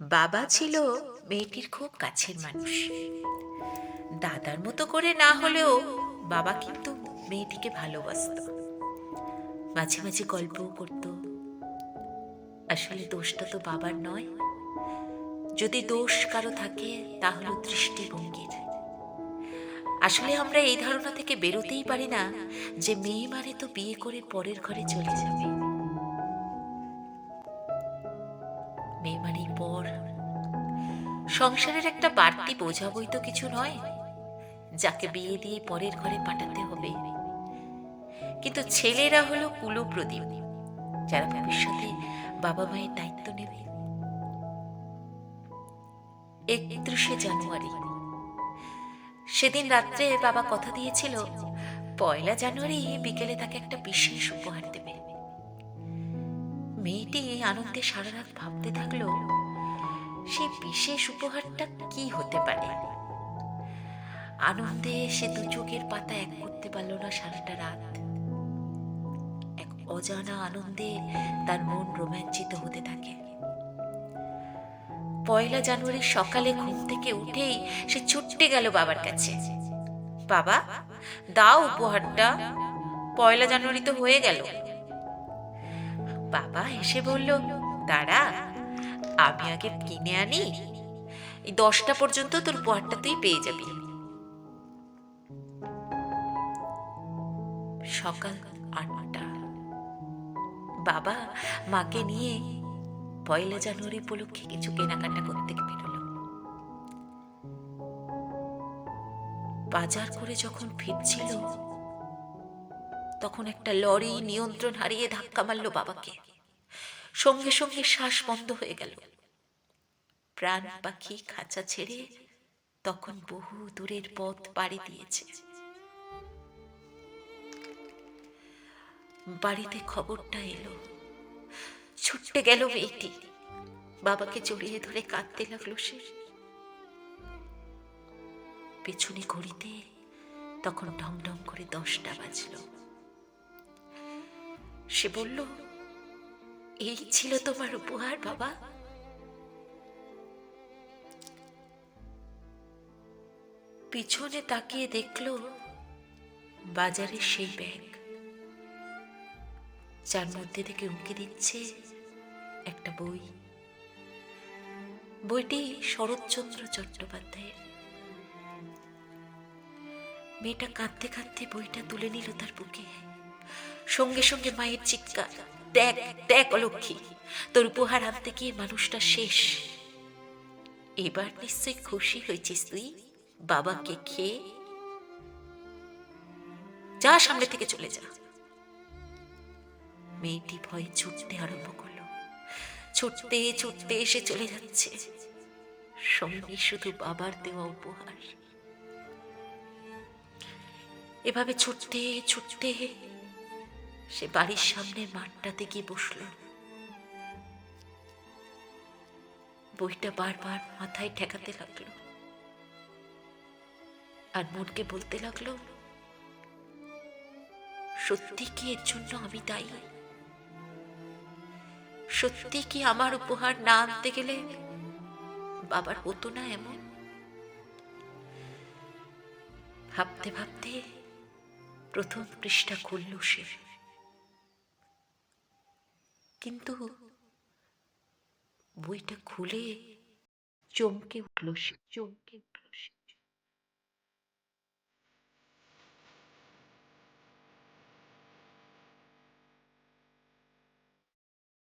বাবা ছিল মেয়েটির খুব কাছের মানুষ। দাদার মতো করে না হলেও বাবা কিন্তু মেয়েটিকে ভালোবাসত। মাঝে মাঝে গল্পও করত। আসলে দোষটা তো বাবার নয়। যদি দোষ কারও থাকে তা হলো দৃষ্টিভঙ্গির। আসলে আমরা এই ধারণা থেকে বেরোতেই পারি না যে মেয়ে মানে তো বিয়ে করে পরের ঘরে চলে যাবে। সংসারের একটা বাড়তি বোঝা বই তো কিছু নয়। যাকে বিয়ে দিয়ে পরের ঘরে পাঠাতে হবে। কিন্তু ছেলেরা হলো কুলপ্রদীপ, যারা ভবিষ্যতে বাবা মায়ের দায়িত্ব নেবে। একত্রিশে জানুয়ারি। সেদিন রাত্রে বাবা কথা দিয়েছিল, পয়লা জানুয়ারি বিকেলে তাকে একটা বিশেষ উপহার দেবে। মেয়েটি আনন্দে সারা রাত ভাবতে থাকল সেই বিশেষ উপহারটা কি হতে পারে? আনন্দে সে দু চোখের পাতা এক করতে পারল না সারাটা রাত। এক অজানা আনন্দে তার মন রোমাঞ্চিত হতে থাকে। পয়লা জানুয়ারির সকালে ঘুম থেকে উঠেই সে ছুটতে গেল বাবার কাছে। বাবা, দাও উপহারটা। পয়লা জানুয়ারি তো হয়ে গেল। বাবা এসে বলল, দাঁড়া আমি আগে কিনে আনি। এই দশটা পর্যন্ত তোর উপহারটা তুই পেয়ে যাবি। সকাল আটটা। বাবা মাকে নিয়ে পয়লা জানুয়ারি উপলক্ষে কিছু কেনাকাটা করতে বেরোলো। বাজার করে যখন ফিরছিল, তখন একটা লরি নিয়ন্ত্রণ হারিয়ে ধাক্কা মারলো বাবাকে। সঙ্গে সঙ্গে শ্বাস বন্ধ হয়ে গেল। প্রাণ পাখি খাঁচা ছেড়ে তখন বহু দূরের পথ পাড়ি দিয়েছে। বাড়িতে খবরটা এলো। ছুটতে গেল মেয়েটি। বাবাকে জড়িয়ে ধরে কাঁদতে লাগল সে। পেছনে ঘড়িতে তখন ঢং ঢং করে দশটা বাজলো। সে বলল এই ছিল তোমার উপহার, বাবা। পিছনে তাকিয়ে দেখল বাজারের সেই ব্যাগ। যার মধ্যে থেকে উঁকি দিচ্ছে একটা বই। বইটি শরৎচন্দ্র চট্টোপাধ্যায়ের। মেয়েটা কাঁদতে কাঁদতে বইটা তুলে নিল তার বুকে। সঙ্গে সঙ্গে মায়ের চিৎকার। দেখ দেখ অলক্ষী, তোর উপহার আনতে গিয়ে মানুষটা শেষ। এবার নিশ্চয়ই খুশি হয়েছিস তুই, বাবাকে খেয়ে। যা সামনে থেকে চলে যা। মেয়েটি ভয়ে ছুটতে আরম্ভ করল। ছুটতে ছুটতে এসে চলে যাচ্ছে। সঙ্গে শুধু বাবার দেওয়া উপহার। এভাবে ছুটতে ছুটতে সে বাড়ির সামনে মাঠটাতে গিয়ে বসল। বইটা বারবার মাথায় ঠেকাতে লাগল। আর মনকে বলতে লাগল, সত্যি কি এর জন্য আমি দায়ী? সত্যি কি আমার উপহার না আনতে গেলে বাবার হতো না এমন? ভাবতে ভাবতে প্রথম পৃষ্ঠা খুলল সে। কিন্তু বইটা খুলে চমকে উঠল সে। চমকে